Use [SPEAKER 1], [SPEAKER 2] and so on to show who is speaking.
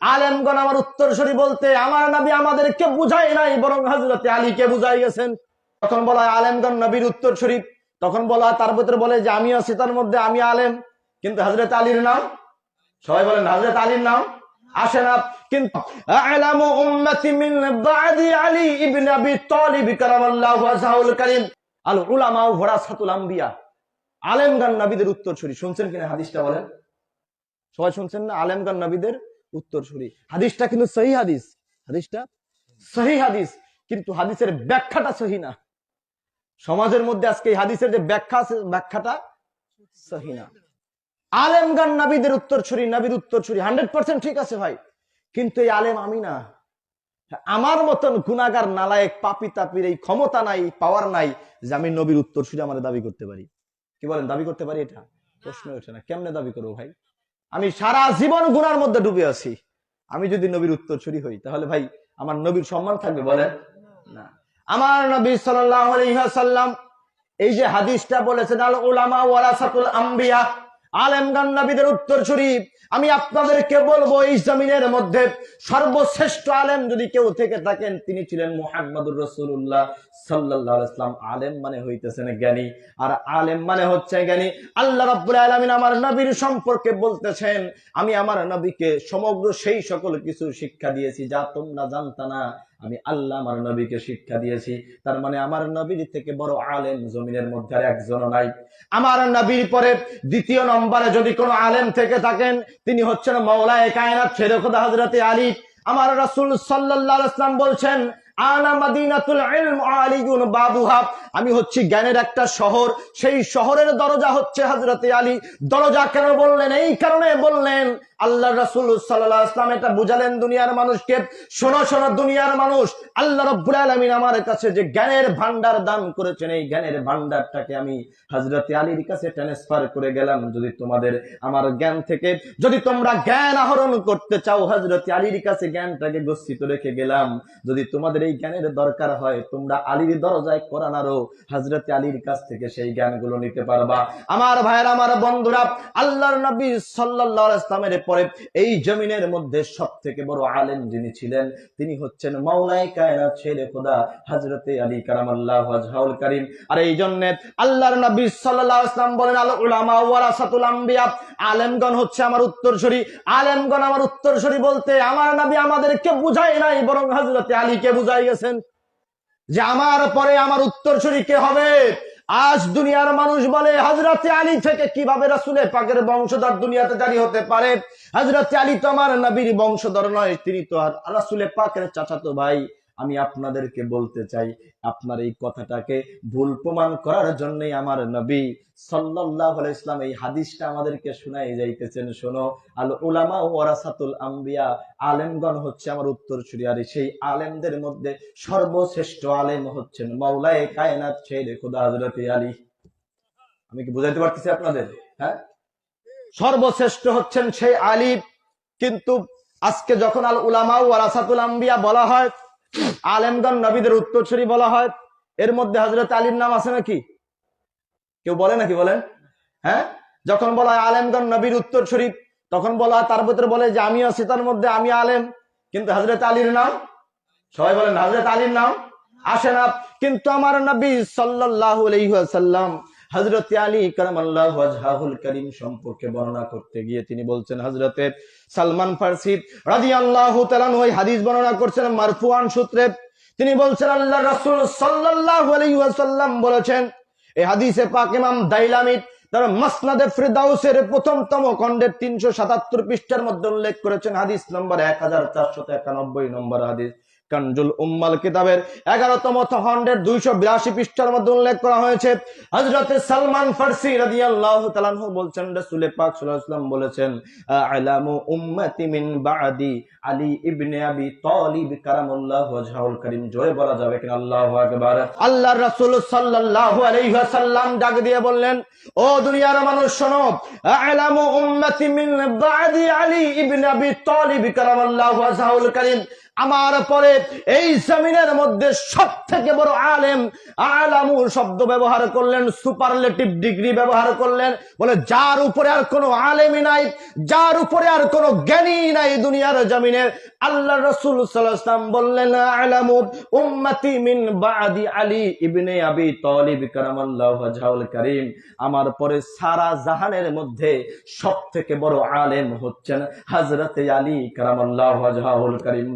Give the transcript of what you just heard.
[SPEAKER 1] আলেমগণ আমার উত্তরসূরি বলতে আমার নবী আমাদেরকে বুঝাই নাই, বরং হজরতে আলীকে বুঝাই গেছেন। তখন বলা হয়, আলেমগণ নবীর উত্তরসূরি। তখন বলা তার ভিতরে বলে যে আমি আছি তার মধ্যে, আমি আলেম। কিন্তু হজরত আলীর নাম? সবাই বলেন হজরত আলীর নাম? আসে না। কিন্তু, আ'লামু উম্মতি মিন বা'দি আলী আল শুনছেন কিনা হাদিসটা বলেন? সবাই শুনছেন না? আলেমগান নবীদের উত্তরসূরি। হাদিসটা কিন্তু সহি হাদিস। হাদিসটা সহি হাদিস, কিন্তু হাদিসের ব্যাখ্যাটা সহি না। সমাজের মধ্যে আজকে হাদিসের যে ব্যাখ্যা ব্যাখ্যাটা সহি না। আলেমগান নবীদের উত্তরসূরি নবীর উত্তরসূরি, হান্ড্রেড পার্সেন্ট ঠিক আছে ভাই। কিন্তু এই আলেম আমি না। আমার মতন গুনাগার নালায়েক, পাপি তাপির এই ক্ষমতা নাই পাওয়ার নাই যে আমি নবীর উত্তরসূরি আমার দাবি করতে পারি। কি বলেন, দাবি করতে পারি এটা? প্রশ্ন ওঠে না। কেমনে দাবি করব ভাই? আমি সারা জীবন গুনার মধ্যে ডুবে আছি। আমি যদি নবীর উত্তর উত্তরসূরি হই, তাহলে ভাই, আমার নবীর সম্মান থাকবে, বলেন? না। আমার নবী সাল্লাম এই যে হাদিসটা বলেছেন আল ওলামা ওয়ারাসাতুল আম্বিয়া নবীদের উত্তরসূরি আমি আপনাদেরকে বলব, এই জমিনের মধ্যে সর্বশ্রেষ্ঠ আলেম যদি কেউ থেকে থাকেন, তিনি ছিলেন মুহাম্মদুর রসুল্লাহ আলেম মানে হইতেছেন জ্ঞানী। আর আলেম মানে হচ্ছে জ্ঞানী। আল্লাহ রাব্বুল আলামিন আমার নবীর সম্পর্কে বলতেছেন, আমি আমার নবীকে সমগ্র সেই সকল কিছু শিক্ষা দিয়েছি, যা তোমরা জানতা না। আমি আল্লাহ আমার নবীকে শিক্ষা দিয়েছি। তার মানে আমার নবীর থেকে বড় আলেম জমিনের মধ্যে আর একজনও নাই। আমার নবীর পরে দ্বিতীয় নম্বরে যদি কোনো আলেম থেকে থাকেন, তিনি হচ্ছেন মৌলায় কায়নাত ছেড়ে খোদা হজরতে আলী। আমার রাসুল সাল্লাহ ইসলাম বলছেন আমি হচ্ছি জ্ঞানের একটা শহর। সেই শহরের দরজা হচ্ছে হজরতে আলী। দরজা কেন বললেন? এই কারণে বললেন আল্লাহ রাসূল সাল্লাল্লাহু ওয়াসাল্লাম এটা বুঝালেন দুনিয়ার মানুষকে। শোনো শোনো, দুনিয়ার মানুষ, আল্লাহ রাব্বুল আলামিন আমার কাছে যে জ্ঞানের ভান্ডার দান করেছেন, এই জ্ঞানের ভান্ডারটাকে আমি হজরতে আলীর কাছে ট্রান্সফার করে গেলাম। যদি তোমাদের আমার জ্ঞান থেকে, যদি তোমরা জ্ঞান আহরণ করতে চাও হজরতে আলীর কাছে জ্ঞানটাকে গচ্ছিত রেখে গেলাম। যদি তোমাদের এই জ্ঞানের দরকার হয়। তোমরা আলীর দরজায় কোরআনারও হজরতে আলীর কাছ থেকে সেই জ্ঞানগুলো নিতে পারবা। আমার ভাইয়ের, আমার বন্ধুরা, আল্লাহর নবী সাল্লাল্লাহু আলাইহি ইসলামের পরে এই জমিনের মধ্যে সব থেকে বড় আলেম যিনি ছিলেন, তিনি হচ্ছেন মাওলাই কায়নাত ছেলে খোদা হজরতে আলী কারামাল্লাহ ওয়াজহাউল কারীম। আর এই জন্য আল্লাহর নবী সাল্লাল্লাহু আলাইহি ইসলাম বলেন আল উলামা ওয়ারাসাতুল আম্বিয়া আলেমগণ হচ্ছে আমার উত্তরসূরি। আলেমগণ আমার উত্তরসূরি বলতে আমার নবী আমাদেরকে বুঝাই নাই, বরং হজরতে আলীকে বুঝাই গেছেন যে আমার পরে আমার উত্তরসূরি কে হবে? আজ দুনিয়ার মানুষ বলে হজরতে আলী থেকে কীভাবে রাসুলের পাকের বংশধর দুনিয়াতে জারি হতে পারে? হজরতে আলী তো আমার নবীর বংশধর নয়, তিনি তো আর রাসুলের পাকের চাচাতো ভাই। আমি আপনাদেরকে বলতে চাই, আপনার এই কথাটাকে ভুল প্রমাণ করার জন্যই আমার নবী আলাইহি ইসলাম এই হাদিসটা আমাদেরকে শোনাই যাইতেছেন। শোনো, আল উলামা ওয়ারাসাতুল আম্বিয়া, আলেমগণ হচ্ছে আমার উত্তরসূরি আর সেই আলেমদের মধ্যে সর্বশ্রেষ্ঠ আলেম হচ্ছেন মাওলায়ে কায়নাত ছেলে খোদা হযরত আলী। আমি কি বুঝাইতে পারতেছি আপনাদের? হ্যাঁ? সর্বশ্রেষ্ঠ হচ্ছেন সেই আলী, কিন্তু আজকে যখন আল উলামা ওয়ারাসাতুল আম্বিয়া বলা হয় আলেমগণ নবীদের উত্তরসূরি বলা হয়। এর মধ্যে হযরত আলীর নাম আছে নাকি? কেউ বলে নাকি বলেন? হ্যাঁ? যখন বলা হয় আলেমগণ নবীর উত্তরসূরি, তখন বলা হয়, তার ভিতরে বলে যে আমি আছি তার মধ্যে, আমি আলেম। কিন্তু হজরত আলীর নাম? সবাই বলেন হজরত আলীর নাম আসে না। কিন্তু আমার নবী সাল্লাল্লাহু আলাইহি ওয়াসাল্লাম হজরত আলী কারামাল্লাহু ওয়াজহাহুল করিম সম্পর্কে বর্ণনা করতে গিয়ে তিনি বলছেন হজরতে সালমান ফার্সি রাদিয়াল্লাহু তাআলা ওই হাদিস বর্ণনা করছেন মারফুআন সূত্রে। তিনি বলছেন আল্লাহ রাসূল সাল্লাল্লাহু বলেছেন, এই হাদিসে পাক ইমাম দাইলামি তার মাসনাদে ফিরদাউসের প্রথমতম খণ্ডের তিনশো সাতাত্তর পৃষ্ঠার মধ্যে উল্লেখ করেছেন, হাদিস নম্বর এক হাজার চারশত একানব্বই নম্বর হাদিস। কানজুল উম্মাল কিতাবের এগারোতম খণ্ডের দুইশো বিরাশি পৃষ্ঠার মধ্যে উল্লেখ করা হয়েছে হজরতে সালমান ফার্সি তাআলাহু বলছেন, রাসূল পাক ওয়াসাল্লাম বলেছেন, আলামু উম্মতি মিন বাদি আলী ইবনে আবি তালিব কারামাল্লাহু কারীম। জোরে বলা যাবে কিনা? আল্লাহু আকবার। রাসূল সাল্লাল্লাহু আলাইহি ওয়াসাল্লাম ডাক দিয়ে বললেন, ও দুনিয়ার মানুষ শোনো, আলামু উম্মতি মিন বাদি আলী ইবনে আবি তালিব কারামাল্লাহু কারীম। আমার পরে এই জমিনের মধ্যে সব থেকে বড় আলেম আলামু শব্দ ব্যবহার করলেন সুপারলেটিভ ডিগ্রি ব্যবহার করলেন। বলে, যার উপরে আর কোনো আলেমই নাই, যার উপরে আর কোনো জ্ঞানী নাই দুনিয়ার জমিনের আল্লাহ রসুল সাল্লাম বললেন, আলামু উম্মতি মিন বাদি আলী ইবনে আবি তলিব, কারামাল্লাহু ওয়াজহাউল কারীম। আমার পরে সারা জাহানের মধ্যে সব থেকে বড় আলেম হচ্ছেন হযরতে আলী, কারামাল্লাহু ওয়াজহাউল কারীম।